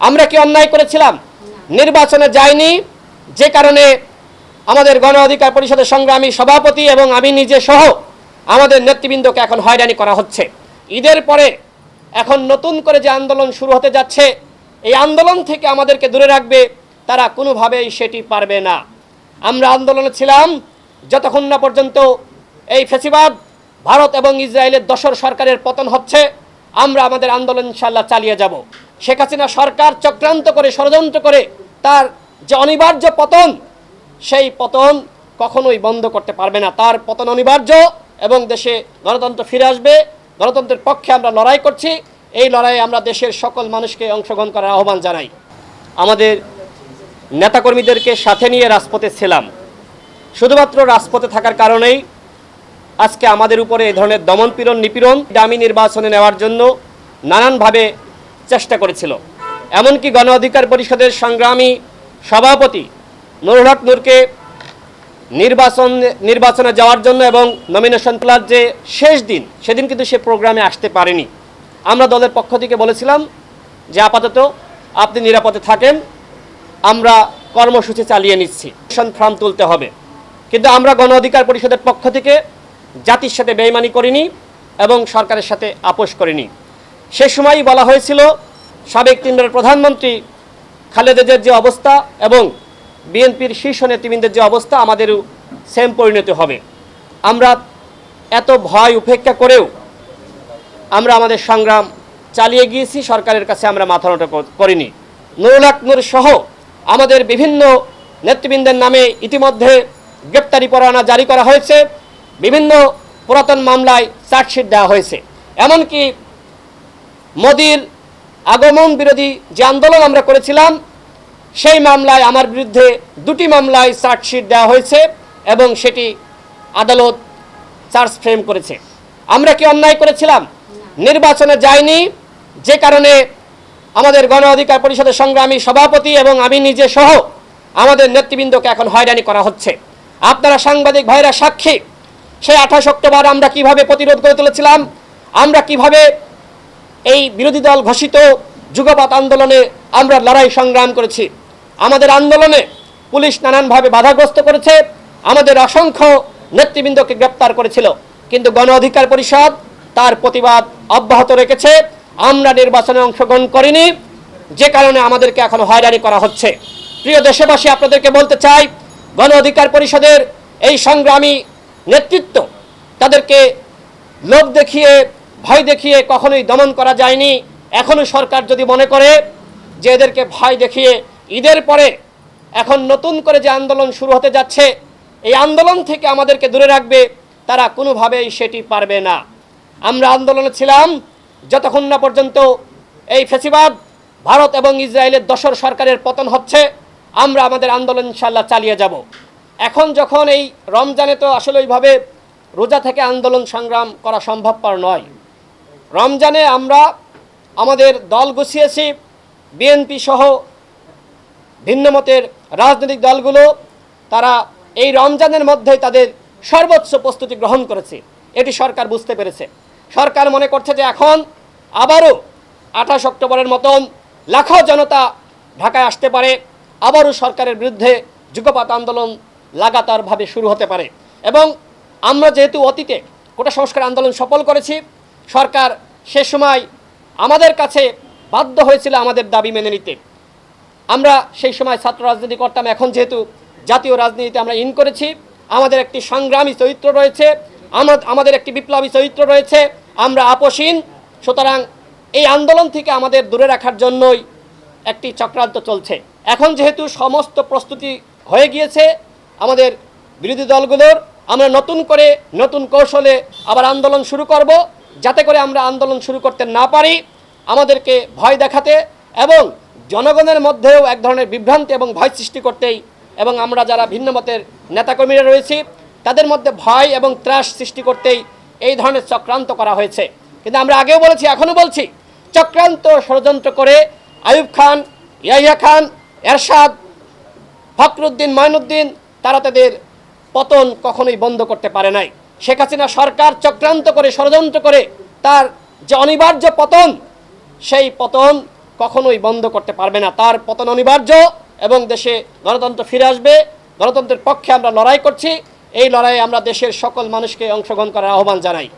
আমরা কি অন্যায় করেছিলাম? নির্বাচনে যায়নি যে কারণে আমাদের গণ অধিকার পরিষদের সংগ্রামী সভাপতি এবং আমি নিজে সহ আমাদের নেতৃবৃন্দকে এখন হয়রানি করা হচ্ছে। ঈদের পরে এখন নতুন করে যে আন্দোলন শুরু হতে যাচ্ছে, এই আন্দোলন থেকে আমাদেরকে দূরে রাখবে, তারা কোনোভাবেই সেটি পারবে না। আমরা আন্দোলনে ছিলাম, যতক্ষণ না পর্যন্ত এই ফেসিবাদ ভারত এবং ইসরায়েলের দশর সরকারের পতন হচ্ছে, আমরা আমাদের আন্দোলন ইনশাল্লাহ চালিয়ে যাব। শেখ হাসিনা সরকার চক্রান্ত করে, ষড়যন্ত্র করে, তার যে অনিবার্য পতন, সেই পতন কখনোই বন্ধ করতে পারবে না। তার পতন অনিবার্য এবং দেশে গণতন্ত্র ফিরে আসবে। গণতন্ত্রের পক্ষে আমরা লড়াই করছি। এই লড়াইয়ে আমরা দেশের সকল মানুষকে অংশগ্রহণ করার আহ্বান জানাই। আমাদের নেতাকর্মীদেরকে সাথে নিয়ে রাজপথে ছিলাম। শুধুমাত্র রাজপথে থাকার কারণেই আজকে আমাদের উপরে এই ধরনের দমনপীড়ন নিপীড়ন দামি নির্বাচনে নেওয়ার জন্য নানানভাবে চেষ্টা করেছিল। এমনকি গণ অধিকার পরিষদের সংগ্রামী সভাপতি নুরুল হক নূরকে নির্বাচন, নির্বাচনে যাওয়ার জন্য এবং নমিনেশন তোলার যে শেষ দিন, সেদিন কিন্তু সে প্রোগ্রামে আসতে পারেনি। আমরা দলের পক্ষ থেকে বলেছিলাম যে আপাতত আপনি নিরাপদে থাকেন, আমরা কর্মসূচি চালিয়ে নিচ্ছি ফর্ম তুলতে হবে। কিন্তু আমরা গণ অধিকার পরিষদের পক্ষ থেকে জাতির সাথে বেইমানি করিনি এবং সরকারের সাথে আপোষ করিনি। সে সময়ই বলা হয়েছিল, সাবেক তিনবারের প্রধানমন্ত্রী খালেদাদের যে অবস্থা এবং বিএনপির শীর্ষ নেতৃবৃন্দের যে অবস্থা, আমাদেরও সেম পরিণতি হবে। আমরা এত ভয় উপেক্ষা করেও আমরা আমাদের সংগ্রাম চালিয়ে গিয়েছি, সরকারের কাছে আমরা মাথা নত করিনি। নুরুল হক নূর সহ আমাদের বিভিন্ন নেতৃবৃন্দের নামে ইতিমধ্যে গ্রেপ্তারি পরোয়ানা জারি করা হয়েছে। বিভিন্ন পুরাতন মামলায় চার্জশিট দেওয়া হয়েছে। এমনকি মোদির আগমন বিরোধী যে আন্দোলন আমরা করেছিলাম সেই মামলায় আমার বিরুদ্ধে দুটি মামলায় চার্জশিট দেওয়া হয়েছে এবং সেটি আদালত চার্জ ফ্রেম করেছে। আমরা কি অন্যায় করেছিলাম? নির্বাচনে যায়নি যে কারণে আমাদের গণ অধিকার পরিষদের সংগ্রামী সভাপতি এবং আমি নিজে সহ আমাদের নেতৃবৃন্দকে এখন হয়রানি করা হচ্ছে। আপনারা সাংবাদিক ভাইরা সাক্ষী সেই আঠাশ অক্টোবর আমরা কীভাবে প্রতিরোধ করে তুলেছিলাম আমরা কীভাবে এই বিরোধী দল ঘোষিত যুগপাত আন্দোলনে আমরা লড়াই সংগ্রাম করেছি। আমাদের আন্দোলনে পুলিশ নানানভাবে বাধাগ্রস্ত করেছে। আমাদের অসংখ্য নেতৃবৃন্দকে গ্রেপ্তার করেছিল। কিন্তু গণ অধিকার পরিষদ তার প্রতিবাদ অব্যাহত রেখেছে। আমরা নির্বাচনে অংশগ্রহণ করিনি। যে কারণে আমাদেরকে এখন হয়রানি করা হচ্ছে। প্রিয় দেশবাসী, আপনাদেরকে বলতে চাই, গণ অধিকার পরিষদের এই সংগ্রামী নেতৃত্ব তাদেরকে লোভ দেখিয়ে ভয় দেখিয়ে কখনোই দমন করা যায়নি। এখনও সরকার যদি মনে করে যে এদেরকে ভয় দেখিয়ে ঈদের পরে এখন নতুন করে যে আন্দোলন শুরু হতে যাচ্ছে, এই আন্দোলন থেকে আমাদেরকে দূরে রাখবে, তারা কোনোভাবেই সেটি পারবে না। আমরা আন্দোলনে ছিলাম, যতক্ষণ না পর্যন্ত এই ফেসিবাদ ভারত এবং ইসরায়েলের দশর সরকারের পতন হচ্ছে, আমরা আমাদের আন্দোলন ইনশাল্লাহ চালিয়ে যাব। এখন যখন এই রমজানে তো আসলে ওইভাবে রোজা থেকে আন্দোলন সংগ্রাম করা সম্ভবপর নয়। রমজানে আমরা আমাদের দল গুছিয়েছি, বিএনপি সহ ভিন্নমতের রাজনৈতিক দলগুলো, তারা এই রমজানের মধ্যে তাদের সর্বোচ্চ প্রস্তুতি গ্রহণ করেছে। এটি সরকার বুঝতে পেরেছে। সরকার মনে করছে যে এখন আবারও আঠাশ অক্টোবরের মতন লাখো জনতা ঢাকায় আসতে পারে, আবারও সরকারের বিরুদ্ধে যুগপাত আন্দোলন লাগাতারভাবে শুরু হতে পারে। এবং আমরা যেহেতু অতীতে কোটা সংস্কার আন্দোলন সফল করেছি সরকার সে সময় আমাদের কাছে বাধ্য হয়েছিল আমাদের দাবি মেনে নিতে। আমরা সেই সময় ছাত্র রাজনীতি করতাম, এখন যেহেতু জাতীয় রাজনীতিতে আমরা ইন করেছি, আমাদের একটি সংগ্রামী চরিত্র রয়েছে, আমা- আমাদের একটি বিপ্লবী চরিত্র রয়েছে, আমরা আপোষহীন, সুতরাং এই আন্দোলন থেকে আমাদের দূরে রাখার জন্যই একটি চক্রান্ত চলছে। এখন যেহেতু সমস্ত প্রস্তুতি হয়ে গিয়েছে আমাদের বিরোধী দলগুলোর, আমরা নতুন করে নতুন কৌশলে আবার আন্দোলন শুরু করব। যাতে করে আমরা আন্দোলন শুরু করতে না পারি, আমাদেরকে ভয় দেখাতে এবং জনগণের মধ্যেও এক ধরনের বিভ্রান্তি এবং ভয় সৃষ্টি করতেই এবং আমরা যারা ভিন্ন মতের নেতাকর্মীরা রয়েছি, তাদের মধ্যে ভয় এবং ত্রাস সৃষ্টি করতেই এই ধরনের চক্রান্ত করা হয়েছে। কিন্তু আমরা আগেও বলেছি, এখনও বলছি, চক্রান্ত ষড়যন্ত্র করে আয়ুব খান, ইয়াহিয়া খান, এরশাদ, ফখরুদ্দিন মঈনুদ্দিন তারা তাদের পতন কখনোই বন্ধ করতে পারে নাই। শেখ হাসিনা সরকার চক্রান্ত করে, ষড়যন্ত্র করে, তার যে অনিবার্য পতন, সেই পতন কখনোই বন্ধ করতে পারবে না। তার পতন অনিবার্য এবং দেশে গণতন্ত্র ফিরে আসবে। গণতন্ত্রের পক্ষে আমরা লড়াই করছি। এই লড়াইয়ে আমরা দেশের সকল মানুষকে অংশগ্রহণ করার আহ্বান জানাই।